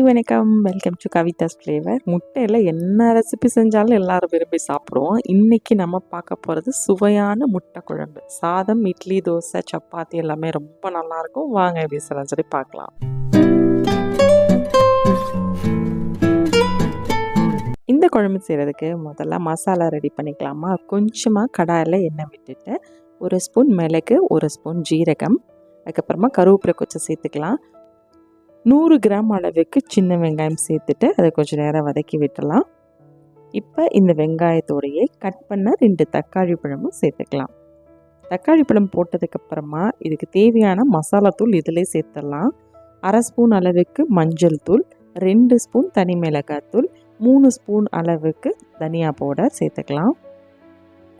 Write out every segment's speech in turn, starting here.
வணக்கம். Welcome to Kavidas flavour முட்டையில் என்ன ரெசிபி செஞ்சாலும் எல்லாரும் விரும்பி சாப்பிடுவோம். இன்றைக்கி நம்ம பார்க்க போகிறது சுவையான முட்டை குழம்பு. சாதம் இட்லி தோசை சப்பாத்தி எல்லாமே ரொம்ப நல்லாயிருக்கும் வாங்க எப்படி சொல்லலாம் சொல்லி பார்க்கலாம். இந்த குழம்பு செய்கிறதுக்கு முதல்ல மசாலா ரெடி பண்ணிக்கலாமா? கொஞ்சமாக கடாயில் எண்ணெய் விட்டுட்டு ஒரு ஸ்பூன் மிளகு ஒரு ஸ்பூன் ஜீரகம் அதுக்கப்புறமா கருவேப்பிலை கொச்சை சேர்த்துக்கலாம். நூறு கிராம் அளவுக்கு சின்ன வெங்காயம் சேர்த்துட்டு அதை கொஞ்சம் நேரம் வதக்கி விட்டலாம் இப்போ இந்த வெங்காயத்தோடையே கட் பண்ண ரெண்டு தக்காளி பழமும் சேர்த்துக்கலாம். தக்காளி பழம் போட்டதுக்கப்புறமா இதுக்கு தேவையான மசாலா தூள் இதிலே சேர்த்துடலாம். அரை ஸ்பூன் அளவுக்கு மஞ்சள் தூள் ரெண்டு ஸ்பூன் தனி மிளகாய் தூள் மூணு ஸ்பூன் அளவுக்கு தனியா பவுடர் சேர்த்துக்கலாம்.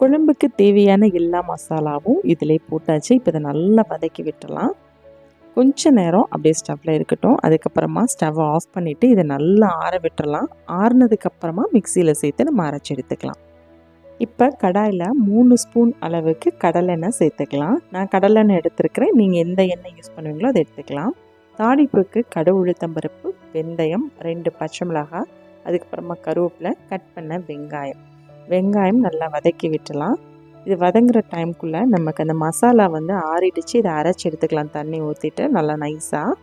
குழம்புக்கு தேவையான எல்லா மசாலாவும் இதிலே போட்டாச்சு. இப்போ இதை நல்லா வதக்கி விட்டுடலாம். கொஞ்ச நேரம் அப்படியே ஸ்டவ்வில் இருக்கட்டும். அதுக்கப்புறமா ஸ்டவ்வை ஆஃப் பண்ணிவிட்டு இதை நல்லா ஆற விட்டுறலாம். ஆறுனதுக்கப்புறமா மிக்சியில் சேர்த்து நம்ம அரைச்சி எடுத்துக்கலாம். இப்போ கடாயில் மூணு ஸ்பூன் அளவுக்கு கடலெண்ணெய் சேர்த்துக்கலாம். நான் கடலெண்ணெய் எடுத்துருக்கிறேன். நீங்கள் எந்த எண்ணெய் யூஸ் பண்ணுவீங்களோ அதை எடுத்துக்கலாம். தாளிப்புக்கு கடு உளுத்தம்பருப்பு வெந்தயம் ரெண்டு பச்சை மிளகாய் அதுக்கப்புறமா கருவேப்பிலை கட் பண்ண வெங்காயம். வெங்காயம் நல்லா வதக்கி விட்டுலாம். இது வதங்குற டைம்குள்ளே நமக்கு அந்த மசாலா வந்து ஆறிடுச்சு. இதை அரைச்சி எடுத்துக்கலாம். தண்ணி ஊற்றிட்டு நல்லா நைஸாக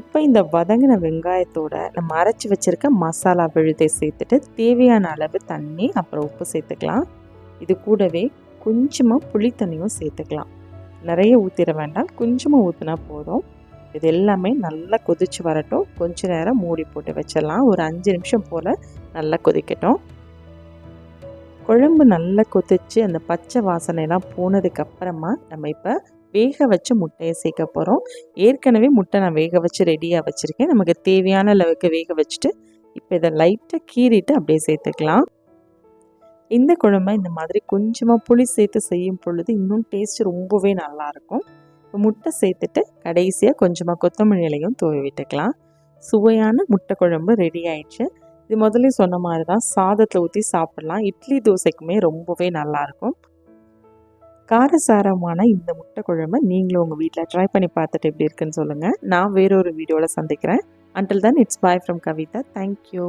இப்போ இந்த வதங்கின வெங்காயத்தோட நம்ம அரைச்சி வச்சுருக்க மசாலா விழுதை சேர்த்துட்டு தேவையான அளவு தண்ணி அப்புறம் உப்பு சேர்த்துக்கலாம். இது கூடவே கொஞ்சமாக புளி தண்ணியும் சேர்த்துக்கலாம். நிறைய ஊற்றிட வேண்டாம். கொஞ்சமாக ஊற்றினா போதும். இது எல்லாமே நல்லா கொதிச்சு வரட்டும். கொஞ்ச நேரம் மூடி போட்டு வச்சிடலாம். ஒரு அஞ்சு நிமிஷம் போல் நல்லா கொதிக்கட்டும். குழம்பு நல்லா கொதிச்சு அந்த பச்சை வாசனைலாம் போனதுக்கப்புறமா நம்ம இப்போ வேக வச்ச முட்டையை சேர்க்க போகிறோம் ஏற்கனவே முட்டை நான் வேக வச்சு ரெடியாக வச்சுருக்கேன். நமக்கு தேவையான அளவுக்கு வேக வச்சுட்டு இப்போ இதை லைட்டாக கீறிட்டு அப்படியே சேர்த்துக்கலாம். இந்த குழம்பை இந்த மாதிரி கொஞ்சமாக புளி சேர்த்து செய்யும் பொழுது இன்னும் டேஸ்ட் ரொம்பவே நல்லாயிருக்கும் இப்போ முட்டை சேர்த்துட்டு கடைசியாக கொஞ்சமாக கொத்தமல்லி இலையும் தூவி விட்டுக்கலாம். சுவையான முட்டை குழம்பு ரெடி ஆயிடுச்சு. இது முதல்ல சொன்ன மாதிரி தான் சாதத்தில் ஊற்றி சாப்பிட்லாம். இட்லி தோசைக்குமே ரொம்பவே நல்லாயிருக்கும். காரசாரமான இந்த முட்டை குழம்பை நீங்களும் உங்கள் வீட்டில் ட்ரை பண்ணி பார்த்துட்டு எப்படி இருக்குன்னு சொல்லுங்கள் நான் வேறொரு வீடியோவில் சந்திக்கிறேன். Until then it's bye from Kavitha thank you